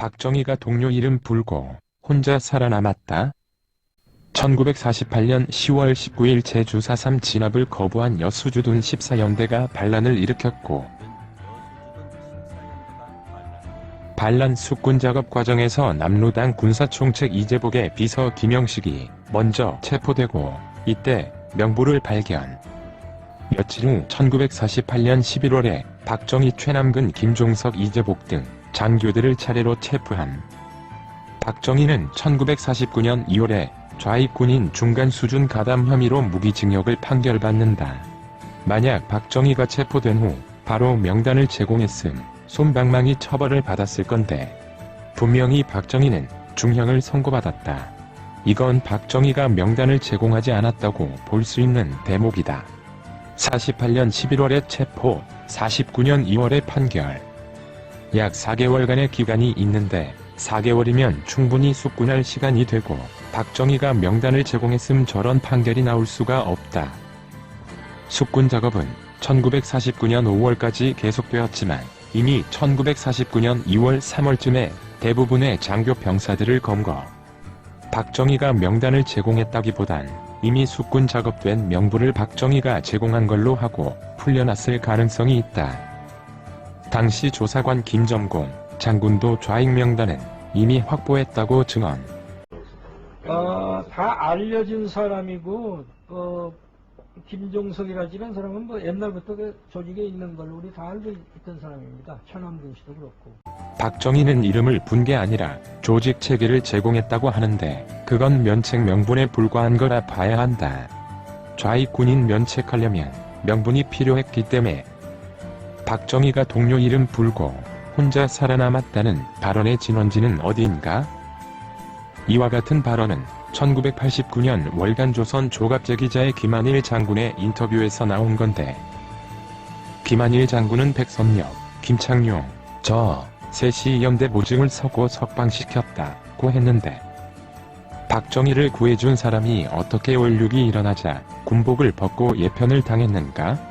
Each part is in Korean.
박정희가 동료 이름 불고 혼자 살아남았다. 1948년 10월 19일 제주 4.3 진압을 거부한 여수주둔 14연대가 반란을 일으켰고 반란 숙군 작업 과정에서 남로당 군사총책 이재복의 비서 김영식이 먼저 체포되고 이때 명부를 발견. 며칠 후 1948년 11월에 박정희 최남근 김종석 이재복 등 장교들을 차례로 체포함. 박정희는 1949년 2월에 좌익 군인 중간 수준 가담 혐의로 무기징역을 판결받는다. 만약 박정희가 체포된 후 바로 명단을 제공했음 손방망이 처벌을 받았을 건데 분명히 박정희는 중형을 선고받았다. 이건 박정희가 명단을 제공하지 않았다고 볼 수 있는 대목이다. 48년 11월에 체포, 49년 2월에 판결. 약 4개월간의 기간이 있는데 4개월이면 충분히 숙군할 시간이 되고 박정희가 명단을 제공했음 저런 판결이 나올 수가 없다. 숙군 작업은 1949년 5월까지 계속되었지만 이미 1949년 2월 3월쯤에 대부분의 장교 병사들을 검거. 박정희가 명단을 제공했다기보단 이미 숙군 작업된 명부를 박정희가 제공한 걸로 하고 풀려났을 가능성이 있다. 당시 조사관 김점공 장군도 좌익 명단은 이미 확보했다고 증언. 어, 다 알려진 사람이고, 어, 김종석이라지는 사람은 뭐 옛날부터 그 조직에 있는 걸로 우리 다 알고 있던 사람입니다. 천암근 씨도 그렇고. 박정희는 이름을 분 게 아니라 조직 체계를 제공했다고 하는데 그건 면책 명분에 불과한 거라 봐야 한다. 좌익 군인 면책하려면 명분이 필요했기 때문에 박정희가 동료 이름 불고 혼자 살아남았다는 발언의 진원지는 어디인가? 이와 같은 발언은 1989년 월간 조선 조갑제 기자의 김한일 장군의 인터뷰에서 나온 건데 김한일 장군은 백선엽, 김창룡, 저 셋이 연대 보증을 서고 석방시켰다고 했는데 박정희를 구해준 사람이 어떻게 5.16이 일어나자 군복을 벗고 예편을 당했는가?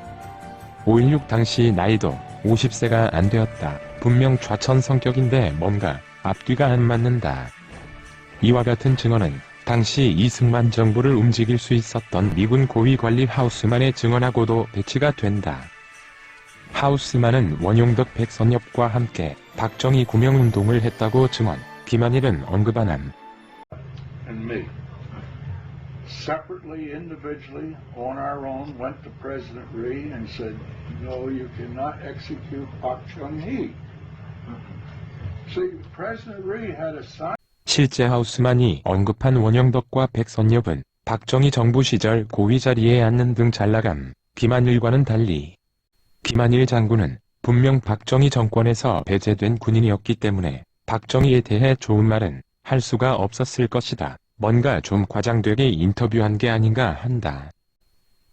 5.16 당시 나이도 50세가 안 되었다. 분명 좌천 성격인데 뭔가 앞뒤가 안 맞는다. 이와 같은 증언은 당시 이승만 정부를 움직일 수 있었던 미군 고위 관리 하우스만의 증언하고도 배치가 된다. 하우스만은 원용덕 백선엽과 함께 박정희 구명운동을 했다고 증언, 김한일은 언급한함. Separately, individually, on our own, went to President Rhee and said, no, you cannot execute Park Chung-hee. See, President Rhee had a sign 실제 하우스만이 언급한 원영덕과 백선엽은 박정희 정부 시절 고위 자리에 앉는 등 잘나감, 김한일과는 달리 김한일 장군은 분명 박정희 정권에서 배제된 군인이었기 때문에 박정희에 대해 좋은 말은 할 수가 없었을 것이다. 뭔가 좀 과장되게 인터뷰한 게 아닌가 한다.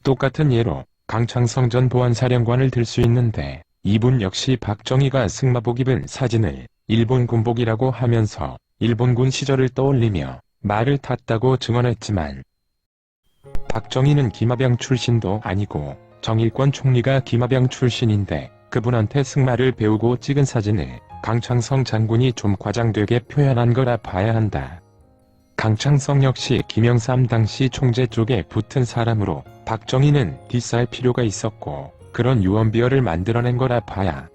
똑같은 예로 강창성 전 보안사령관을 들 수 있는데 이분 역시 박정희가 승마복 입은 사진을 일본 군복이라고 하면서 일본군 시절을 떠올리며 말을 탔다고 증언했지만 박정희는 김하병 출신도 아니고 정일권 총리가 김하병 출신인데 그분한테 승마를 배우고 찍은 사진을 강창성 장군이 좀 과장되게 표현한 거라 봐야 한다. 강창성 역시 김영삼 당시 총재 쪽에 붙은 사람으로 박정희는 뒷살 필요가 있었고 그런 유언비어를 만들어낸 거라 봐야.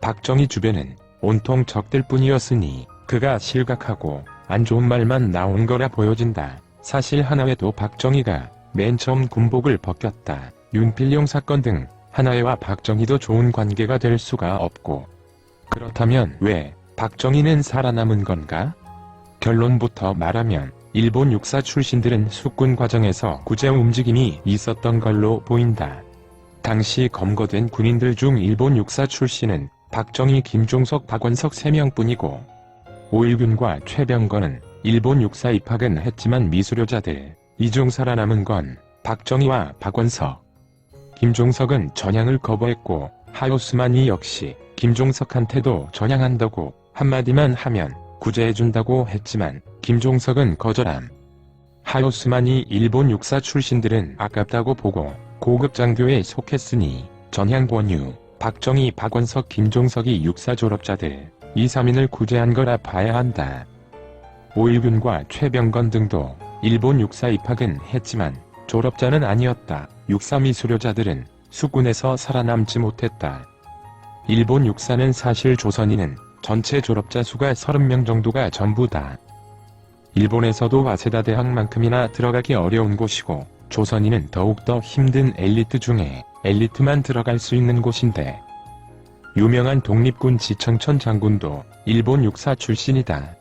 박정희 주변은 온통 적들 뿐이었으니 그가 실각하고 안 좋은 말만 나온 거라 보여진다. 사실 하나회도 박정희가 맨 처음 군복을 벗겼다. 윤필용 사건 등 하나회와 박정희도 좋은 관계가 될 수가 없고 그렇다면 왜 박정희는 살아남은 건가? 결론부터 말하면 일본 육사 출신들은 숙군 과정에서 구제 움직임이 있었던 걸로 보인다. 당시 검거된 군인들 중 일본 육사 출신은 박정희, 김종석, 박원석 3명뿐이고 5.1군과 최병건은 일본 육사 입학은 했지만 미수료자들 이중 살아남은 건 박정희와 박원석 김종석은 전향을 거부했고 하우스만이 역시 김종석한테도 전향한다고 한마디만 하면 구제해준다고 했지만 김종석은 거절함. 하우스만이 일본 육사 출신들은 아깝다고 보고 고급 장교에 속했으니 전향 권유, 박정희, 박원석, 김종석이 육사 졸업자들 2, 3인을 구제한 거라 봐야 한다. 오일균과 최병건 등도 일본 육사 입학은 했지만 졸업자는 아니었다. 육사 미수료자들은 수군에서 살아남지 못했다. 일본 육사는 사실 조선인은 전체 졸업자 수가 30명 정도가 전부다. 일본에서도 와세다 대학만큼이나 들어가기 어려운 곳이고 조선인은 더욱더 힘든 엘리트 중에 엘리트만 들어갈 수 있는 곳인데 유명한 독립군 지청천 장군도 일본 육사 출신이다.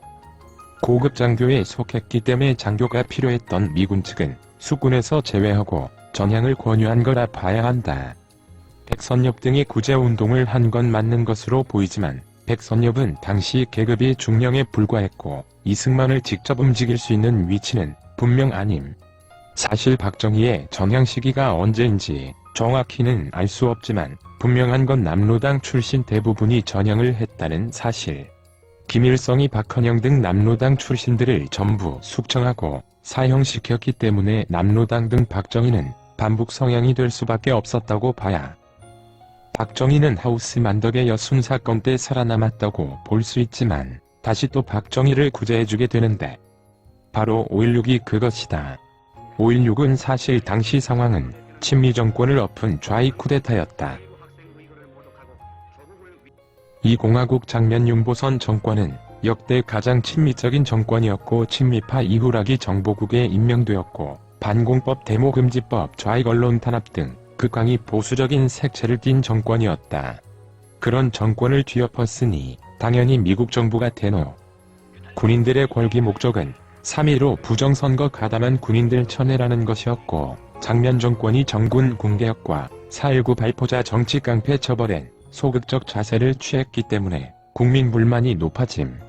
고급 장교에 속했기 때문에 장교가 필요했던 미군 측은 수군에서 제외하고 전향을 권유한 거라 봐야 한다. 백선엽 등이 구제운동을 한 건 맞는 것으로 보이지만 백선엽은 당시 계급이 중령에 불과했고 이승만을 직접 움직일 수 있는 위치는 분명 아님. 사실 박정희의 전향 시기가 언제인지 정확히는 알 수 없지만 분명한 건 남로당 출신 대부분이 전향을 했다는 사실. 김일성이 박헌영 등 남로당 출신들을 전부 숙청하고 사형시켰기 때문에 남로당 등 박정희는 반북 성향이 될 수밖에 없었다고 봐야. 박정희는 하우스 만덕의 여순 사건 때 살아남았다고 볼 수 있지만 다시 또 박정희를 구제해주게 되는데 바로 5.16이 그것이다. 5.16은 사실 당시 상황은 친미 정권을 엎은 좌익 쿠데타였다. 이 공화국 장면 윤보선 정권은 역대 가장 친미적인 정권이었고 친미파 이후락이 정보국에 임명되었고 반공법 데모금지법 좌익 언론 탄압 등 극강히 보수적인 색채를 띤 정권이었다. 그런 정권을 뒤엎었으니 당연히 미국 정부가 대노. 군인들의 권기 목적은 3.15 부정선거 가담한 군인들 쳐내라는 것이었고 장면 정권이 정군 군개혁과 4.19 발포자 정치 깡패 처벌엔 소극적 자세를 취했기 때문에 국민 불만이 높아짐.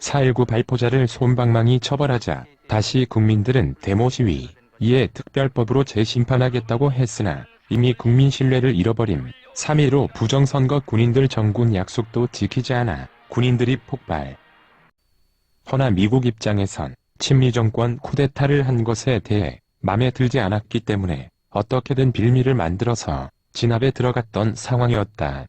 4.19 발포자를 솜방망이 처벌하자 다시 국민들은 데모 시위, 이에 특별법으로 재심판하겠다고 했으나 이미 국민 신뢰를 잃어버림. 3.15 부정선거 군인들 정군 약속도 지키지 않아 군인들이 폭발. 허나 미국 입장에선 친미 정권 쿠데타를 한 것에 대해 맘에 들지 않았기 때문에 어떻게든 빌미를 만들어서 진압에 들어갔던 상황이었다.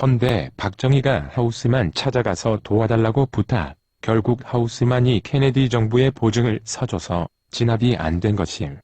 헌데 박정희가 하우스만 찾아가서 도와달라고 부탁, 결국 하우스만이 케네디 정부의 보증을 서줘서 진압이 안 된 것임.